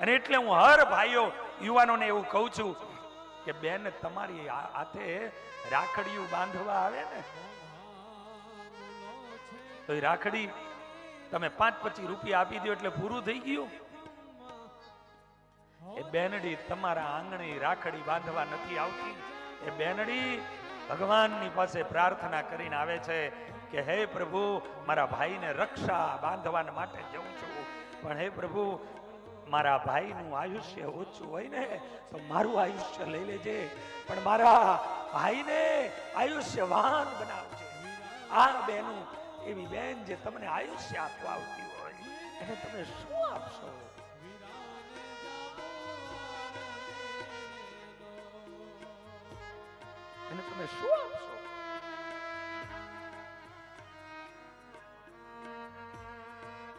અને એટલે હું હર ભાઈઓ યુવાનોને એવું કહું છું કે બેન, તમારી હાથે રાખડીયું બાંધવા આવે ને, તો રાખડી તમે પાંચ પચીસ રૂપિયા આપી દો એટલે પૂરું થઈ ગયું. એ બેનડી તમારા આંગણે રાખડી બાંધવા નથી આવતી. એ બેનડી ભગવાનની પાસે પ્રાર્થના કરીને આવે છે કે, હે પ્રભુ, મારા ભાઈને રક્ષા બાંધવા માટે જઉં છું. પણ હે પ્રભુ મારા ભાઈનું આયુષ્ય ઓછું હોય ને, તો મારું આયુષ્ય લઈ લેજે. પણ મારા ભાઈને આયુષ્યવાન બનાવજે. આ બેનું, એવી બેન જે તમને આયુષ્ય આપવા આવતી હોય, એને તમે શું આપશો? એને તમે શું આપશો?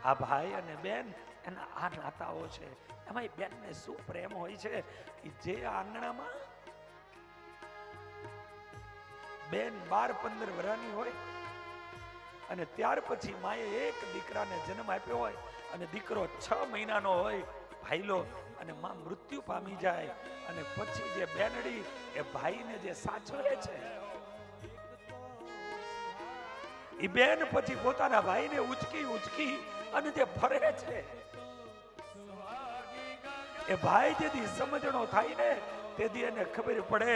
આ ભાઈ અને બેન એના આ નાતાઓ છે. એમાં એ બેનને શું પ્રેમ હોય છે કે જે આંગણામાં બેન બાર પંદર વરાની હોય અને ત્યાર પછી માએ એક દીકરાને જન્મ આપ્યો હોય અને દીકરો છ મહિનાનો હોય, ભાઈલો, અને માં મૃત્યુ પામી જાય અને પછી જે બેનડી એ ભાઈને જે સાચવે છે એ બેન પછી પોતાના ભાઈને ઉચકી ઉચકી અને તે ફરે છે. એ ભાઈ જેથી સમજણો થાય ને તેથી એને ખબર પડે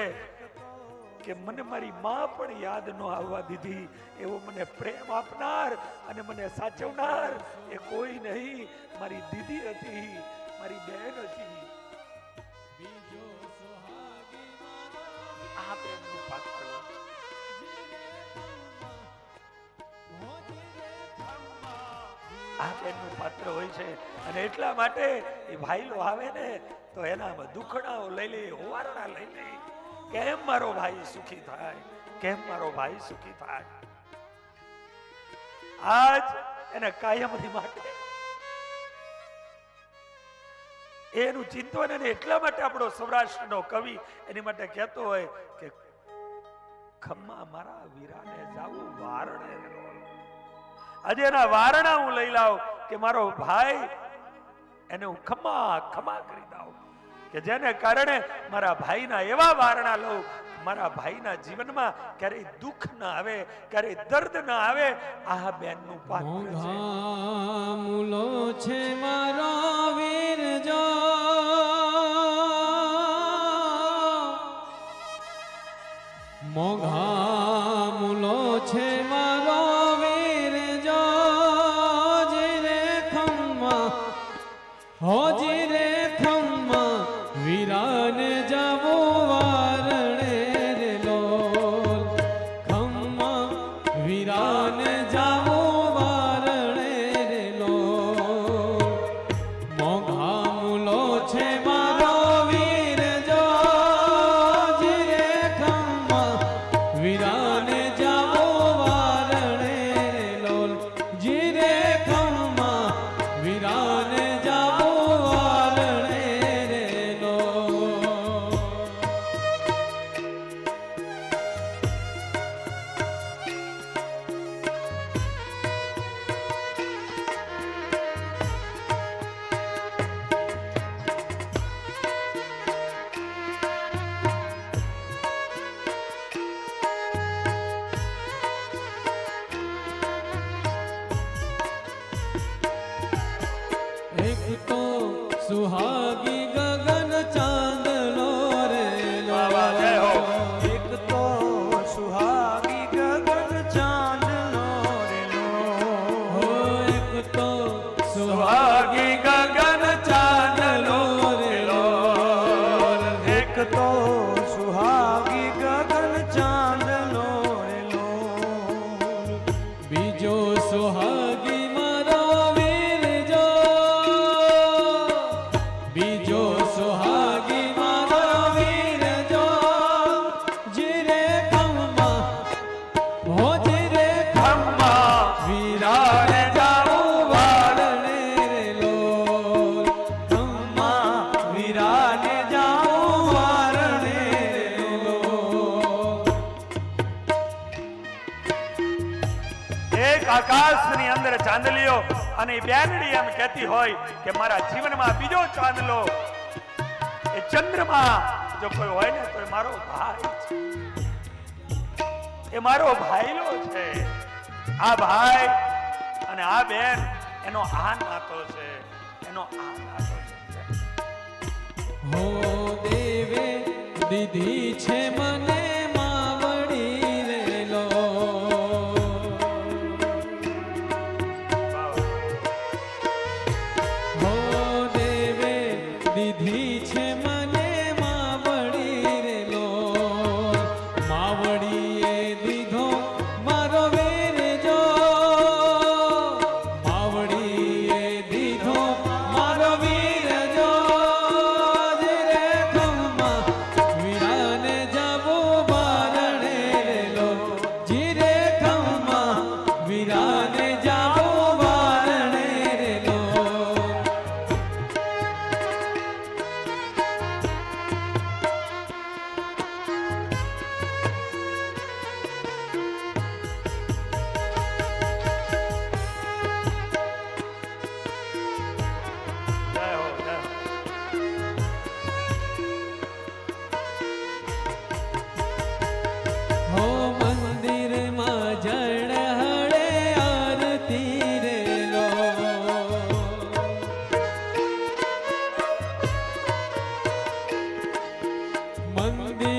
કે મને મારી માં પણ યાદ ન આવવા દીધી. એવો મને પ્રેમ આપનાર અને મને સાચવનાર એ કોઈ નહીં. મારી દીદી હતી, મારી બહેન હતી. બેનનું પાત્ર હોય છે. અને એટલા માટે એ ભાઈલો આવે ને, તો એનામાં દુખડાઓ લઈ લે, હોવારણા લઈ લે. કેમ મારો ભાઈ સુખી થાય? કેમ મારો ભાઈ સુખી થાય? આજ એને કાયમથી માટે એનું ચિંતન અને એટલા માટે આપણો સૌરાષ્ટ્રનો કવિ એની માટે કહેતો હોય કે, ખમ્મા મારા વીરાને જાવું. આજે એના વારણા હું લઈ લાવ કે મારો ભાઈ એને હું ખમા ખમા કરી દઉં કે જેને કારણે મારા ભાઈના એવા વારણા લઉં, મારા ભાઈના જીવનમાં ક્યારેય દુઃખ ના આવે, ક્યારેય દર્દ ના આવે, આ બેનનું પાત્ર છે મારો આકાશની અંદર ચાંદલીઓ અને બેનડી એમ કહેતી હોય કે મારા જીવનમાં બીજો ચાંદલો એ ચંદ્રમાં જો કોઈ હોય ને તો એ મારો ભાઈ છે. એ મારો ભાઈલો છે. આ ભાઈ અને આ બેન એનો આ નાતો છે. એનો આ નાતો છે. હો દેવે દીધી છે મને. દીધી છે મંદિરમાં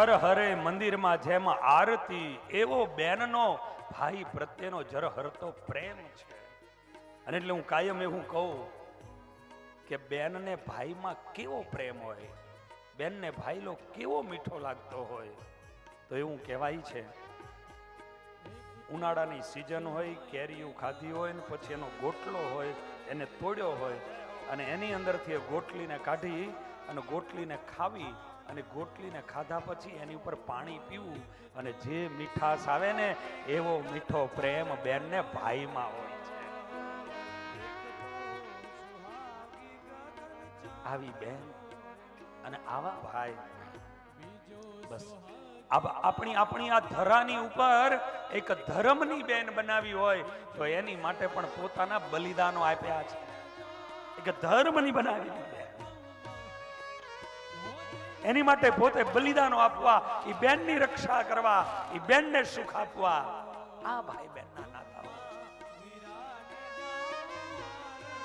જર હરે મંદિરમાં જેમ આરતી, એવો બેનનો ભાઈ પ્રત્યેનો જર હરતો પ્રેમ છે. અને એટલે હું કાયમ એવું કહું કે બેનને ભાઈમાં કેવો પ્રેમ હોય, બેનને ભાઈલો કેવો મીઠો લાગતો હોય, તો એવું કહેવાય છે. ઉનાળાની સિઝન હોય, કેરીઓ ખાધી હોય ને પછી એનો ગોટલો હોય, એને તોડ્યો હોય, અને એની અંદરથી એ ગોટલીને કાઢી અને ગોટલીને ખાવી અને ગોટલીને ખાધા પછી એની ઉપર પાણી પીવું અને જે મીઠાશ આવે ને, એવો મીઠો પ્રેમ બેનને ભાઈમાં હોય છે. આવી બેન અને આવા ભાઈ, બસ. આપણી આપણી આ ધરાની ઉપર એક ધર્મની બેન બનાવી હોય તો એની માટે પણ પોતાના બલિદાનો આપ્યા છે. એક ધર્મની બનાવી બેન એની માટે પોતે બલિદાનો આપવા એ બેનની રક્ષા કરવા એ બેનને સુખ આપવા. આ ભાઈ બહેનના નાતા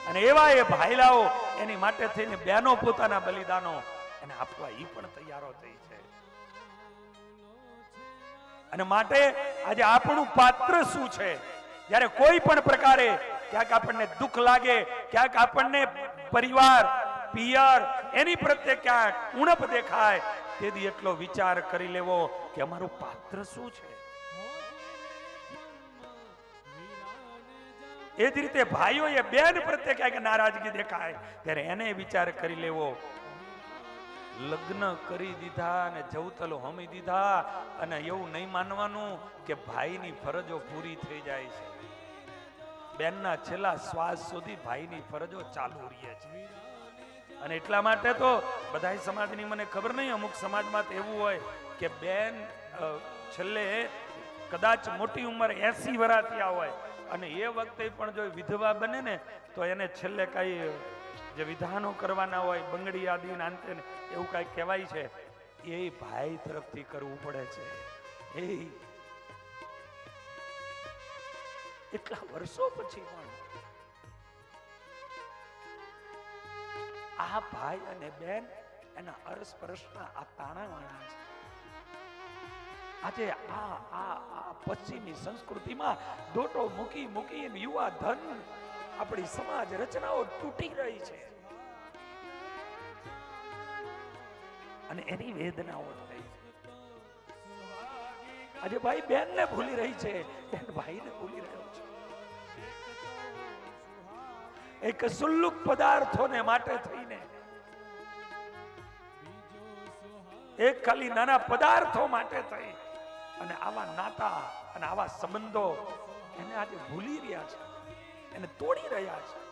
અને એવા એ ભાઈલાઓ એની માટે થઈને બેનો પોતાના બલિદાનો એને આપવા એ પણ તૈયારો થઈ છે. અને માટે આજે આપણું પાત્ર શું છે? જ્યારે કોઈ પણ પ્રકારે ક્યાંક આપણને દુઃખ લાગે, ક્યાંક આપણને પરિવાર પિયર, એની પ્રત્યે ક્યાંક ઉણપ દેખાય, તેથી એટલો વિચાર કરી લેવો કે અમારું પાત્ર શું છે? એ જ રીતે ભાઈઓએ બેન પ્રત્યે ક્યાંક નારાજગી દેખાય, ત્યારે એને વિચાર કરી લેવો. લગ્ન કરી દીધા અને જવતલ હમી દીધા, અને એવું નહીં માનવાનું કે ભાઈની ફરજો પૂરી થઈ જાય છે. બેનના છેલ્લા શ્વાસ સુધી ભાઈની ફરજો ચાલુ રહે છે. અને એટલા માટે તો બધાય સમાજની મને ખબર નહીં, અમુક સમાજમાં તો એવું હોય કે બેન છેલ્લે કદાચ મોટી ઉંમર એસી વર્ષ હોય અને એ વખતે પણ જો વિધવા બને ને, તો એને છેલ્લે કાંઈ જે વિધાનો કરવાના હોય, બંગડી આદિ અંતે એવું કાંઈ કહેવાય છે, એ ભાઈ તરફથી કરવું પડે છે. એ એટલા વર્ષો પછી પણ આ ભાઈ અને બેન એના અરસપરસના આ તાણાવાણા છે. આજે આ આ આ પશ્ચિમી સંસ્કૃતિમાં દોટો મૂકી મૂકી યુવા ધન આપણી સમાજ રચનાઓ તૂટી રહી છે. અને એની વેદનાઓ થઈ આજે ભાઈ બેન ને ભૂલી રહી છે. બેન ભાઈ ને ભૂલી રહ્યો છે. એક સુલ્લુક પદાર્થોને માટે થઈને. એક ખાલી નાના પદાર્થો માટે થઈ. અને આવા નાતા અને આવા સંબંધો એને આજે ભૂલી રહ્યા છે. એને તોડી રહ્યા છે.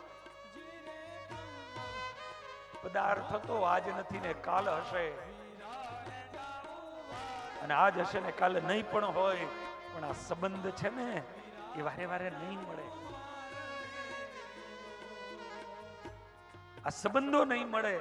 પદાર્થ તો આજ નથી ને કાલ હશે. અને આજ હશે ને કાલે નહીં પણ હોય. પણ આ સંબંધ છે ને એ વારે વારે નહીં મળે. આ સંબંધો નહીં મળે.